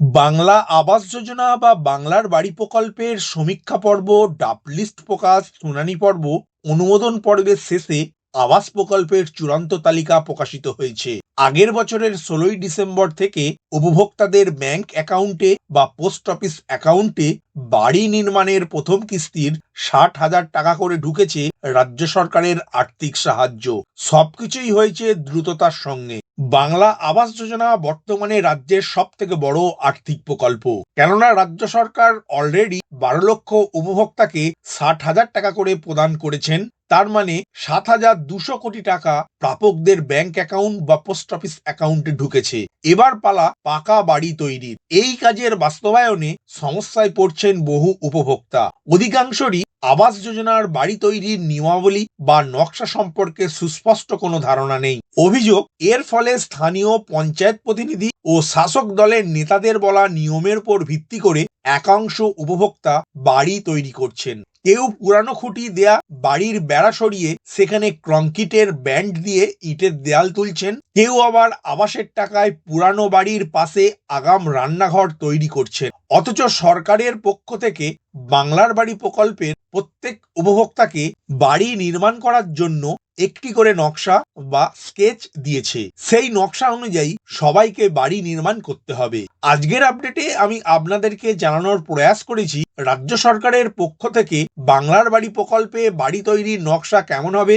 বাংলা আবাস যোজনা বা বাংলার বাড়ি প্রকল্পের সমীক্ষা পর্ব ডাপ লিস্ট প্রকাশ, শুনানি পর্ব, অনুমোদন পর্বের শেষে আবাস প্রকল্পের চূড়ান্ত তালিকা প্রকাশিত হয়েছে। আগের বছরের ষোলোই ডিসেম্বর থেকে উপভোক্তাদের ব্যাংক অ্যাকাউন্টে বা পোস্ট অফিস অ্যাকাউন্টে বাড়ি নির্মাণের প্রথম কিস্তির ষাট হাজার টাকা করে ঢুকেছে রাজ্য সরকারের আর্থিক সাহায্য। সবকিছুই হয়েছে দ্রুততার সঙ্গে। বাংলা আবাস যোজনা বর্তমানে রাজ্যের সব থেকে বড় আর্থিক প্রকল্প। কেননা রাজ্য সরকার অলরেডি বারো লক্ষ উপভোক্তাকে ষাট হাজার টাকা করে প্রদান করেছেন। তার মানে সাত হাজার দুশো কোটি টাকা প্রাপকদের ব্যাংক অ্যাকাউন্ট বা পোস্ট অফিস অ্যাকাউন্টে ঢুকেছে। এবার পালা পাকা বাড়ি তৈরির। এই কাজের বাস্তবায়নে সমস্যায় পড়ছেন বহু উপভোক্তা। অধিকাংশরই আবাস যোজনার বাড়ি তৈরির নিয়মাবলী বা নকশা সম্পর্কে সুস্পষ্ট কোনো ধারণা নেই। অভিযোগ, এর ফলে স্থানীয় পঞ্চায়েত প্রতিনিধি ও শাসক দলের নেতাদের বলা নিয়মের উপর ভিত্তি করে একাংশ উপভোক্তা বাড়ি তৈরি করছেন। কেউ পুরানো খুঁটি দেয়া, বাড়ির বেড়া সরিয়ে সেখানে কংক্রিটের ব্যান্ড দিয়ে ইটের দেয়াল তুলছেন। কেউ আবার আবাসের টাকায় পুরানো বাড়ির পাশে আগাম রান্নাঘর তৈরি করছেন। অথচ সরকারের পক্ষ থেকে বাংলার বাড়ি প্রকল্পের প্রত্যেক উপভোক্তাকে বাড়ি নির্মাণ করার জন্য একটি করে নকশা বা স্কেচ দিয়েছে। সেই নকশা অনুযায়ী সবাইকে বাড়ি নির্মাণ করতে হবে। আজকের আপডেটে আমি আপনাদেরকে জানানোর প্রয়াস করেছি, রাজ্য সরকারের পক্ষ থেকে বাংলার বাড়ি প্রকল্পে বাড়ি তৈরির নকশা কেমন হবে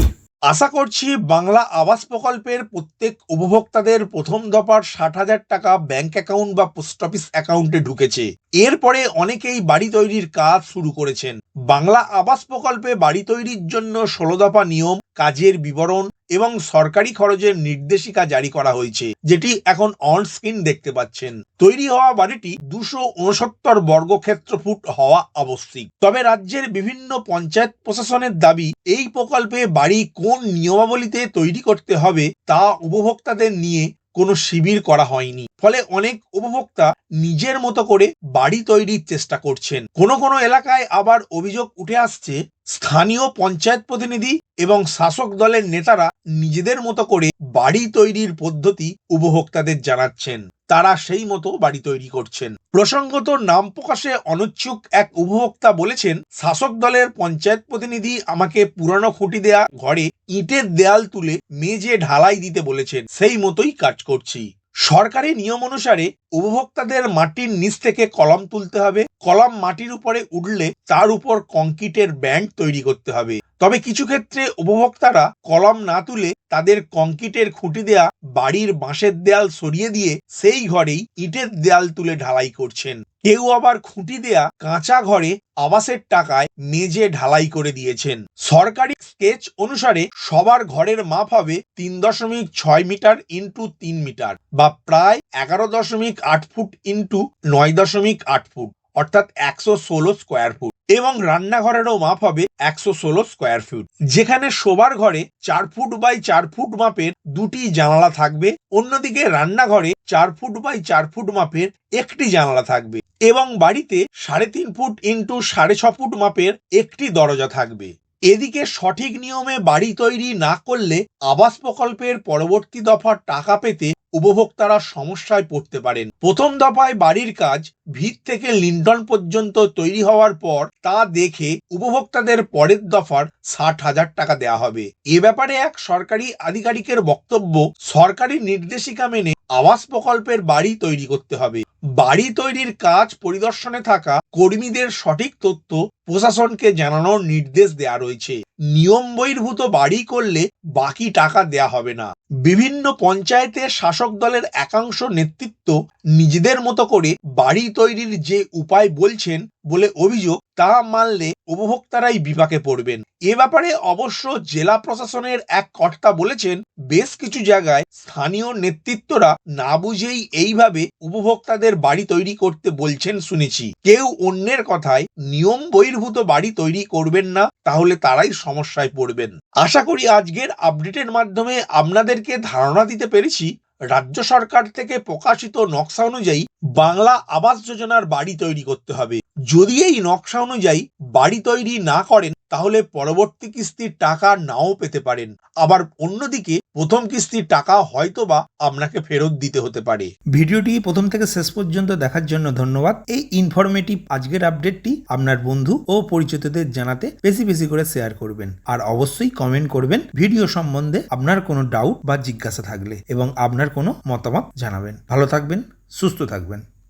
আশা করছি বাংলা আবাস প্রকল্পের প্রত্যেক উপভোক্তাদের প্রথম দফার ষাট হাজার টাকা ব্যাংক অ্যাকাউন্ট বা পোস্ট অফিস অ্যাকাউন্টে ঢুকেছে। এরপরে অনেকেই বাড়ি তৈরির কাজ শুরু করেছেন। বাংলা আবাস প্রকল্পে বাড়ি তৈরির জন্য ষোলো দফা নিয়ম, কাজের বিবরণ এবং সরকারি খরচের নির্দেশিকা জারি করা হয়েছে, যেটি এখন অন স্ক্রিন দেখতে পাচ্ছেন। তৈরি হওয়া বাড়িটি দুশো উনসত্তর বর্গক্ষেত্র ফুট হওয়া আবশ্যিক। তবে রাজ্যের বিভিন্ন পঞ্চায়েত প্রশাসনের দাবি, এই প্রকল্পে বাড়ি কোন নিয়মাবলীতে তৈরি করতে হবে তা উপভোক্তাদের নিয়ে কোনো শিবির করা হয়নি। ফলে অনেক উপভোক্তা নিজের মতো করে বাড়ি তৈরির চেষ্টা করছেন। কোনো কোনো এলাকায় আবার অভিযোগ উঠে আসছে স্থানীয় পঞ্চায়েত প্রতিনিধি এবং শাসক দলের নেতারা নিজেদের মতো করে বাড়ি তৈরির পদ্ধতি উপভোক্তাদের জানাচ্ছেন। তারা সেই মতো বাড়ি তৈরি করছেন। প্রসঙ্গত নাম প্রকাশে অনিচ্ছুক এক উপভোক্তা বলেছেন, শাসক দলের পঞ্চায়েত প্রতিনিধি আমাকে পুরানো খুঁটি দেয়া ঘরে ইটের দেয়াল তুলে মেঝে ঢালাই দিতে বলেছেন। সেই মতোই কাজ করছি। সরকারি নিয়ম অনুসারে উপভোক্তাদের মাটির নিচ থেকে কলম তুলতে হবে। কলম মাটির উপরে উঠলে তার উপর কংক্রিটের ব্যান্ড তৈরি করতে হবে। তবে কিছু ক্ষেত্রে উপভোক্তারা কলম না তুলে তাদের কংক্রিটের খুঁটি দেয়া, বাড়ির বাঁশের দেয়াল সরিয়ে দিয়ে সেই ঘরেই ইটের দেয়াল তুলে ঢালাই করছেন। কেউ আবার খুঁটি দেয়া কাঁচা ঘরে আবাসের টাকায় মেঝে ঢালাই করে দিয়েছেন। সরকারি স্কেচ অনুসারে সবার ঘরের মাপ হবে তিন দশমিক ছয় মিটার ইন্টু তিন মিটার বা প্রায় এগারো দশমিক আট ফুট ইন্টু নয় দশমিক আট ফুট, অর্থাৎ একশো ষোলো স্কোয়ার ফুট এবং রান্নাঘরেরও মাপ হবে একশো ষোলো স্কোয়ার ফুট যেখানে শোবার ঘরে চার ফুট বাই চার ফুট মাপের দুটি জানালা থাকবে, অন্যদিকে রান্নাঘরে চার ফুট বাই চার ফুট মাপের একটি জানালা থাকবে এবং বাড়িতে সাড়ে তিন ফুট ইন্টু সাড়ে ছ ফুট মাপের একটি দরজা থাকবে। এদিকে সঠিক নিয়মে বাড়ি তৈরি না করলে আবাস প্রকল্পের পরবর্তী দফার টাকা পেতে উপভোক্তারা সমস্যায় পড়তে পারেন। প্রথম দফায় বাড়ির কাজ ভিত থেকে লিন্টন পর্যন্ত তৈরি হওয়ার পর তা দেখে উপভোক্তাদের পরের দফার ষাট হাজার টাকা দেয়া হবে। এ ব্যাপারে এক সরকারি আধিকারিকের বক্তব্য, সরকারি নির্দেশিকা মেনে আবাস প্রকল্পের বাড়ি তৈরি করতে হবে। বাড়ি তৈরির কাজ পরিদর্শনে থাকা কর্মীদের সঠিক তথ্য প্রশাসনকে জানানোর নির্দেশ দেওয়া রয়েছে। নিয়ম বহির্ভূত বাড়ি করলে বাকি টাকা দেয়া হবে না। বিভিন্ন পঞ্চায়েতের শাসক দলের একাংশ নেতৃত্ব নিজেদের মতো করে বাড়ি তৈরির যে উপায় বলছেন বলে অভিযোগ, তা মানলে উপভোক্তারাই বিপাকে পড়বেন। এ ব্যাপারে অবশ্য জেলা প্রশাসনের এক কর্তা বলেছেন, বেশ কিছু জায়গায় স্থানীয় নেতৃত্বরা না বুঝেই এইভাবে উপভোক্তাদের আপনাদের বাড়ি তৈরি করতে বলছেন শুনেছি। কেউ অন্যের কথায় নিয়ম বহির্ভূত বাড়ি তৈরি করবেন না, তাহলে তারাই সমস্যায় পড়বেন। আশা করি আজকের আপডেটের মাধ্যমে আপনাদেরকে ধারণা দিতে পেরেছি, রাজ্য সরকার থেকে প্রকাশিত নকশা অনুযায়ী বাংলা আবাস যোজনার বাড়ি তৈরি করতে হবে। যদি এই নকশা অনুযায়ী বাড়ি তৈরি না করেন তাহলে পরবর্তী কিস্তির টাকা নাও পেতে পারেন। আবার অন্যদিকে, প্রথম কিস্তির টাকা হয়তোবা আপনাকে ফেরত দিতে হতে পারে। ভিডিওটি প্রথম থেকে শেষ পর্যন্ত দেখার জন্য ধন্যবাদ। এই ইনফরমেটিভ আজকের আপডেটটি আপনার বন্ধু ও পরিচিতদের জানাতে বেশি বেশি করে শেয়ার করবেন। আর অবশ্যই কমেন্ট করবেন। ভিডিও সম্বন্ধে আপনার কোনো ডাউট বা জিজ্ঞাসা থাকলে এবং আপনার কোনো মতামত জানাবেন। ভালো থাকবেন, সুস্থ থাকবেন।